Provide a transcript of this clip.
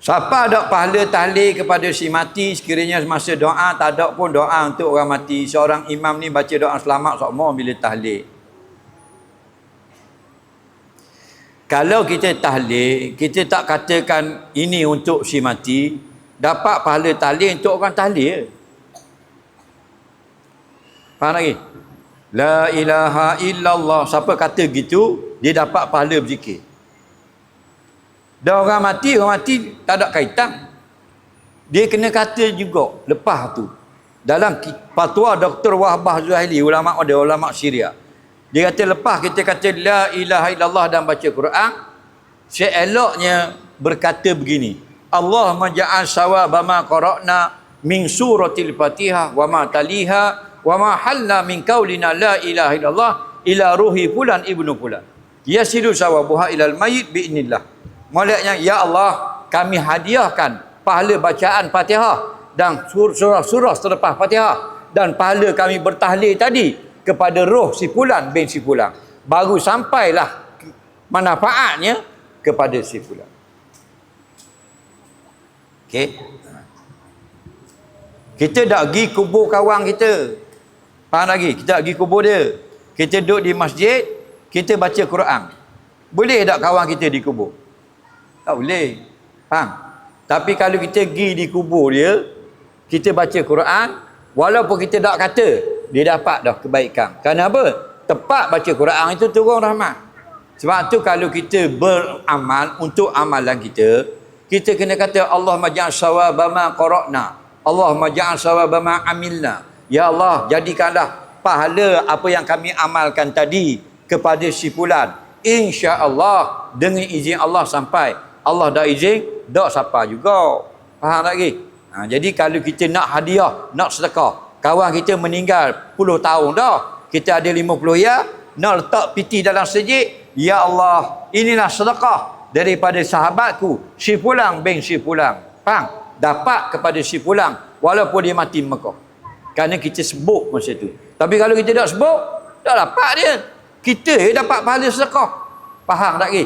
Siapa ada pahala tahlil kepada si mati sekiranya masa doa tak ada pun doa untuk orang mati. Seorang imam ni baca doa selamat semua bila tahlil. Kalau kita tahlil, kita tak katakan ini untuk si mati, dapat pahala tahlil untuk orang tahlil. Faham lagi? La ilaha illallah. Siapa kata gitu, dia dapat pahala berzikir. Dan orang mati, orang mati tak ada kaitan. Dia kena kata juga lepas tu. Dalam fatwa Dr. Wahbah Zuhaili, ulama ada ulama Syria. Dia kata lepas kita kata la ilaha illallah dan baca Quran, seeloknya berkata begini. Allah maja'al sawaba ma qara'na min suratil Fatihah wa ma taliha wa ma halla min qaulina la ilaha illallah ila ruhi fulan ibnu fulan. Yasilu sawabuha ilal mayyit bi'nillah. Maksudnya ya Allah, kami hadiahkan pahala bacaan Fatihah dan surah-surah selepas Fatihah dan pahala kami bertahlil tadi kepada roh si fulan bin si fulan. Baru sampailah manfaatnya kepada si fulan. Okey? Kita dak pergi kubur kawan kita. Faham lagi? Kita pergi kubur dia. Kita duduk di masjid kita baca Quran. Boleh tak kawan kita di kubur tak boleh faham tapi kalau kita pergi di kubur dia kita baca Quran walaupun kita tak kata dia dapat dah kebaikan. Kerana apa? Tepat baca Quran itu turun rahmat. Sebab tu kalau kita beramal untuk amalan kita, kita kena kata Allah maja'al sawaba ma qara'na. Allah maja'al sawaba ma amilna. Ya Allah, jadikanlah pahala apa yang kami amalkan tadi kepada si fulan. Insya-Allah dengan izin Allah sampai. Allah dah izin, dak siapa juga. Faham lagi? Ha, jadi kalau kita nak hadiah, nak sedekah, kawan kita meninggal puluh tahun dah kita ada lima puluh ya nak letak piti dalam sejik ya Allah inilah sedekah daripada sahabatku si pulang bin si pulang. Faham? Dapat kepada si pulang walaupun dia mati Mekah. Kerana kita sebut masa tu. Tapi kalau kita tak sebut tak dapat dia. Kita dapat pahala sedekah. Faham tak ke